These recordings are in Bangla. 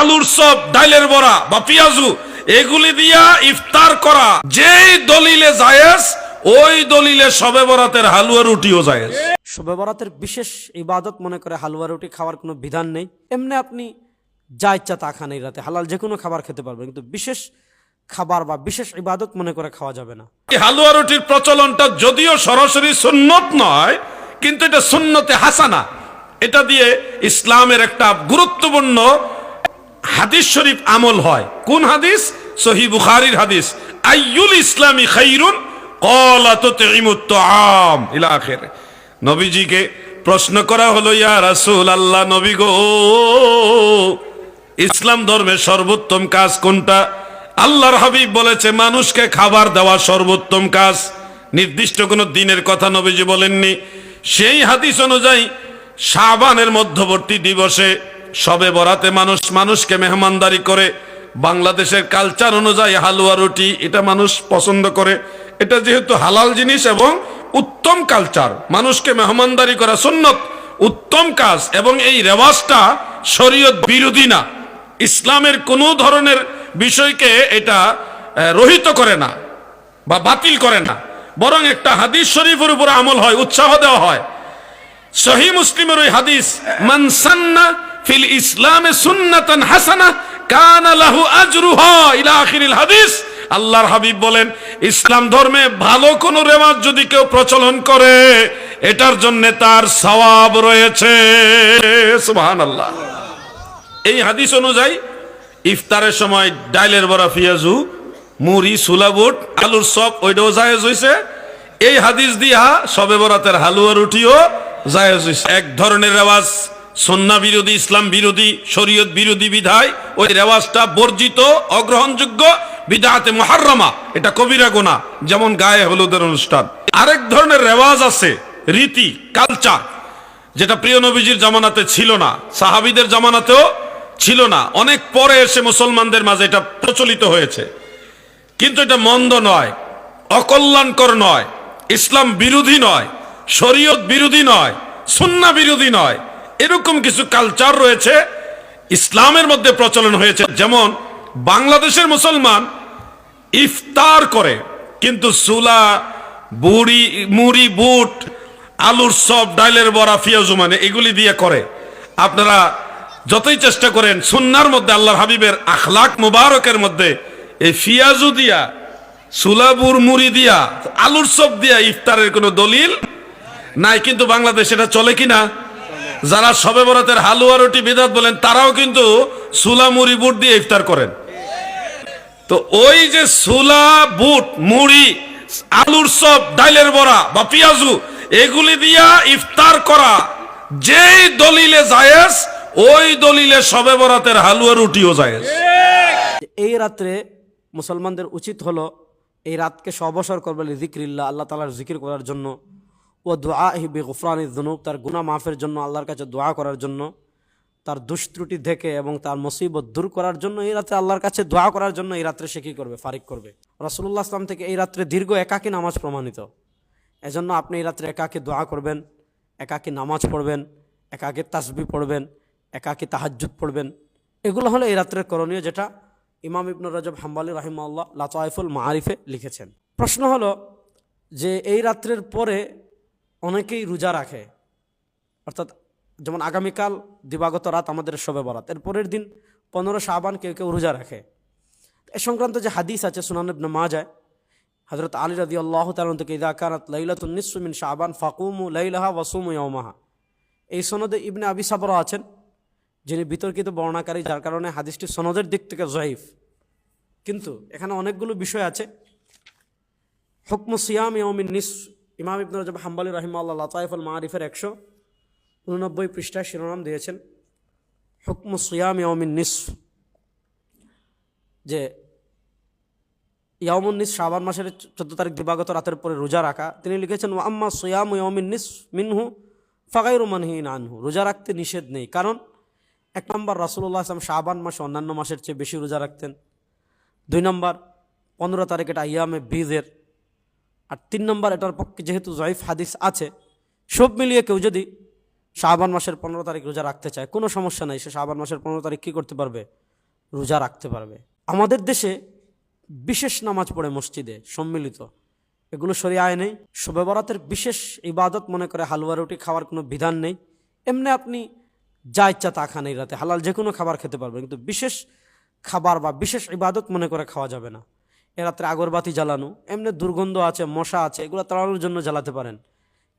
আলুর চপ ডাইলের বড়া বা পেঁয়াজু এগুলি দিয়া ইফতার করা। যেই দলিলে জায়েজ ওই দলিলে সবে বরাতের হালুয়া রুটিও জায়েজ। শবে বরাতের বিশেষ ইবাদত মনে করে হালুয়া রুটি খাওয়ার কোনো বিধান নেই। এমনি আপনি যা ইচ্ছা তা খান এই রাতে। হালাল যে কোনো খাবার খেতে পারবেন কিন্তু বিশেষ খাবার বা বিশেষ ইবাদত মনে করে খাওয়া যাবে না। এই হালুয়া রুটির প্রচলনটা যদিও সরাসরি সুন্নত নয় কিন্তু এটা সুন্নতে হাসানা। এটা দিয়ে ইসলামের একটা গুরুত্বপূর্ণ হাদিস শরীফ আমল হয়। কোন হাদিস? সহি বুখারির হাদিস। আইয়ুল ইসলামী খাইরুন নবীজিকে প্রশ্ন করা হলো, ইয়া রাসূল আল্লাহ নবী গো, ইসলাম ধর্মের সর্বোত্তম কাজ কোনটা? আল্লাহর হাবিব বলেছে, মানুষকে খাবার দেওয়া সর্বোত্তম কাজ। নির্দিষ্ট কোনো দিনের কথা নবীজি বলেননি। সেই হাদিস অনুযায়ী শাবানের মধ্যবর্তী দিবসে সবে বরাতে মানুষ মানুষকে মেহমানদারি করে। বাংলাদেশের কালচার অনুযায়ী হালুয়া রুটি এটা মানুষ পছন্দ করে। এটা যেহেতু হালাল জিনিস এবং উত্তম কালচার মানুষকে মেহমানদারি করা সুন্নত, উত্তম কাজ এবং এই রেওয়াজটা শরীয়ত বিরোধী না। ইসলামের কোনো ধরনের বিষয়কে এটা রহিত করে না বা বাতিল করে না। বরং একটা হাদিস শরীফের উপর আমল হয়, উৎসাহ দেওয়া হয়। সহি মুসলিমের ওই হাদিস, মান সান্না ফিল ইসলামে সুন্নাতান হাসানা কানা লাহু আজরুহা ইলা আখিরিল হাদিস। আল্লাহর হাবিব বলেন, ইসলাম ধর্মে ভালো কোন রেওয়াজ যদি কেউ প্রচলন করে, এটার জন্য তার সওয়াব রয়েছে। সুবহানাল্লাহ। এই হাদিস অনুযায়ী, ইফতারের সময় ডাইলের বড়া পিয়াজু মুড়ি, সুলাবুট, আলুর সব ওইটাও জায়েজ হইছে। এই হাদিস দিয়া সবে বরাতের হালুয়া রুটিও জায়েজ হইছে। এক ধরনের রেওয়াজ সন্না বিরোধী, ইসলাম বিরোধী, শরীয়ত বিরোধী বিধায় ওই রেওয়াজটা বর্জিত, অগ্রহণযোগ্য, বিদাতে মহাররমা। এটা কবিরা গোনা যেমন গায়ে হলুদের অনুষ্ঠান। আরেক ধরনের রেওয়াজ আছে, রীতি কালচার যেটা প্রিয় নবীজির জামানাতে ছিল না, সাহাবিদের জামানাতেও ছিল না। অনেক পরে এসে মুসলমানদের মাঝে এটা প্রচলিত হয়েছে। কিন্তু এটা মন্দ নয়, অকল্যাণকর নয়, ইসলাম বিরোধী নয়, শরীয়ত বিরোধী নয়, সুন্না বিরোধী নয়। এরকম কিছু কালচার রয়েছে, ইসলামের মধ্যে প্রচলন হয়েছে। যেমন, বাংলাদেশের মুসলমান ইফতার করে, কিন্তু সুলা, বুড়ি, মুড়ি, বুট, আলুর সব, ডাইলের বড়া, ফিয়াজু মানে এগুলি দিয়ে করে। আপনারা যতই চেষ্টা করেন, সুন্নার মধ্যে আল্লাহর হাবিবের আখলাক মুবারকের মধ্যে এই ফিয়াজু দিয়া সুলাবুর মুড়ি দিয়া, আলুর সব দিয়া ইফতারের কোনো দলিল নাই। কিন্তু বাংলাদেশ এটা চলে কিনা? যারা সবে বরাতের হালুয়া রুটি বিদাত বলেন, তারাও কিন্তু সুলা মুড়ি বুট দিয়ে ইফতার করেন। তো ওই যে সুলা বুট, মুড়ি, আলুর সব, ডাইলের বড়া বা পেঁয়াজু, এগুলি দিয়া ইফতার করা যেই দলিলে জায়েজ, ওই দলিলে সবে বরাতের হালুয়া রুটিও জায়েজ। এই রাত্রে মুসলমানদের উচিত হলো এই রাতকে সবসর করবে জিক্রিল্লা আল্লাহ তালার জিকির করার জন্য। ও দোয়া হিবি গুফরানি জনুব তার গুনা মাফের জন্য, আল্লাহর কাছে দোয়া করার জন্য, তার দুষ্ত্রুটি দেখে এবং তার মুসিবত দূর করার জন্য এই রাত্রে আল্লাহর কাছে দোয়া করার জন্য এই রাত্রে সে কী করবে? ফারিক করবে। রাসুল্লাহ আসলাম থেকে এই রাত্রে দীর্ঘ একাকী নামাজ প্রমাণিত। এজন্য আপনি এই রাত্রে একাকী দোয়া করবেন, একাকী নামাজ পড়বেন, একাকী তাসবি পড়বেন, একাকী তাহাজ্জুদ পড়বেন। এগুলো হলো এই রাত্রের করণীয় যেটা ইমাম ইবনু রজব হাম্বালি রাহিমাল্লাহ লাতাইফুল মারিফে লিখেছেন। প্রশ্ন হলো যে এই রাত্রের পরে অনেকেই রোজা রাখে। অর্থাৎ যেমন আগামীকাল, দিবাগত রাত আমাদের শবে বরাত। এর পরের দিন পনেরো শাবান কেউ কেউ রোজা রাখে। এ সংক্রান্ত যে হাদিস আছে সুনান মা যায় হজরত আলী রাদি আল্লাহ তালন থেকে, ইদা কানাত লাইলাতুন নিসমিন শাবান ফাকুমু লাইলাহা ওয়াসুমু ইয়াউমাহা। এই সনদে ইবনে আবি সাবরা আছেন, যিনি বিতর্কিত বর্ণাকারী, যার কারণে হাদিসটি সনদের দিক থেকে জয়ীফ। কিন্তু এখানে অনেকগুলো বিষয় আছে। হুকমু সিয়াম ইয়মিন নিস ইমাম ইবন রজব হাম্বালি রহিমাল্লাহ লাতাইফুল মারিফের একশো উননব্বই পৃষ্ঠায় শিরোনাম দিয়েছেন, হুকমু সিয়াম ইয়মিন নিস যে ইয়ামুন নিস শাবান মাসের চোদ্দ তারিখ দিবাগত রাতের পরে রোজা রাখা। তিনি লিখেছেন আম্মা সোয়াম ইয়মিন নিস মিনহু ফাগাইরু মানহিন আনহু রোজা রাখতে নিষেধ নেই। কারণ এক নম্বর রাসুল্লাহ আসলাম শাবান মাসে অন্যান্য মাসের চেয়ে বেশি রোজা রাখতেন। দুই নম্বর, পনেরো তারিখ এটা ইয়ামে বীজের আর তিন নম্বর, এটার পক্ষে যেহেতু জয়ীফ হাদিস আছে, সব মিলিয়ে কেউ যদি শাহবান মাসের পনেরো তারিখ রোজা রাখতে চায়, কোনো সমস্যা নাই, সে শাহবান মাসের পনেরো তারিখ কী করতে পারবে? রোজা রাখতে পারবে। আমাদের দেশে বিশেষ নামাজ পড়ে মসজিদে সম্মিলিত। এগুলো সরিয়ে আয় নেই শবে বরাতের বিশেষ ইবাদত মনে করে হালুয়া রুটি খাওয়ার কোনো বিধান নেই। এমনি আপনি যা ইচ্ছা তা খান এই রাতে। হালাল যে কোনো খাবার খেতে পারবেন, কিন্তু বিশেষ খাবার বা বিশেষ ইবাদত মনে করে খাওয়া যাবে না। এ রাত্রে আগরবাতি জ্বালানো, এমনি দুর্গন্ধ আছে, মশা আছে, এগুলো তাড়ানোর জন্য জ্বালাতে পারেন।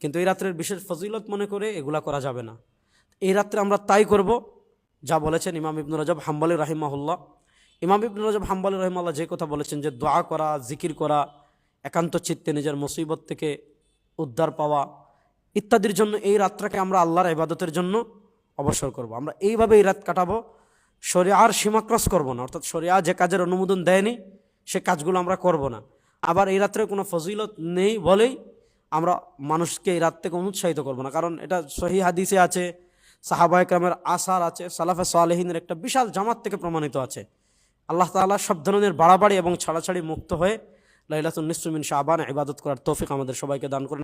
কিন্তু এই রাত্রের বিশেষ ফজিলত মনে করে এগুলা করা যাবে না। এই রাত্রে আমরা তাই করব, যা বলেছেন ইমাম ইবনুর রজব হাম্বালি রাহিমাহুল্লাহ। ইমাম ইবনুর রাজব হাম্বালি রহিমাল্লাহ যে কথা বলেছেন যে দোয়া করা, জিকির করা, একান্ত চিত্তে নিজের মুসিবত থেকে উদ্ধার পাওয়া, ইত্যাদির জন্য এই রাতটাকে আমরা আল্লাহর ইবাদতের জন্য অবসর করব। আমরা এইভাবে এই রাত কাটাবো, শরিয়ার সীমা ক্রস করব না। অর্থাৎ শরিয়া যে কাজের অনুমোদন দেয়নি সে কাজগুলো আমরা করব না। আবার এই রাত্রে কোনো ফজিলত নেই বলেই আমরা মানুষকে এই রাত থেকে অনুৎসাহিত করব না। কারণ এটা সহি হাদিসে আছে সাহাবা একরামের আসার আছে, সালাফে সালেহিনের একটা বিশাল জামাত থেকে প্রমাণিত আছে। আল্লাহ তালা সব ধরনের বাড়াবাড়ি এবং ছাড়াছাড়ি মুক্ত হয়ে লাইলাতুল নিসমিন শাহবান ইবাদত করার তৌফিক আমাদের সবাইকে দান করেন।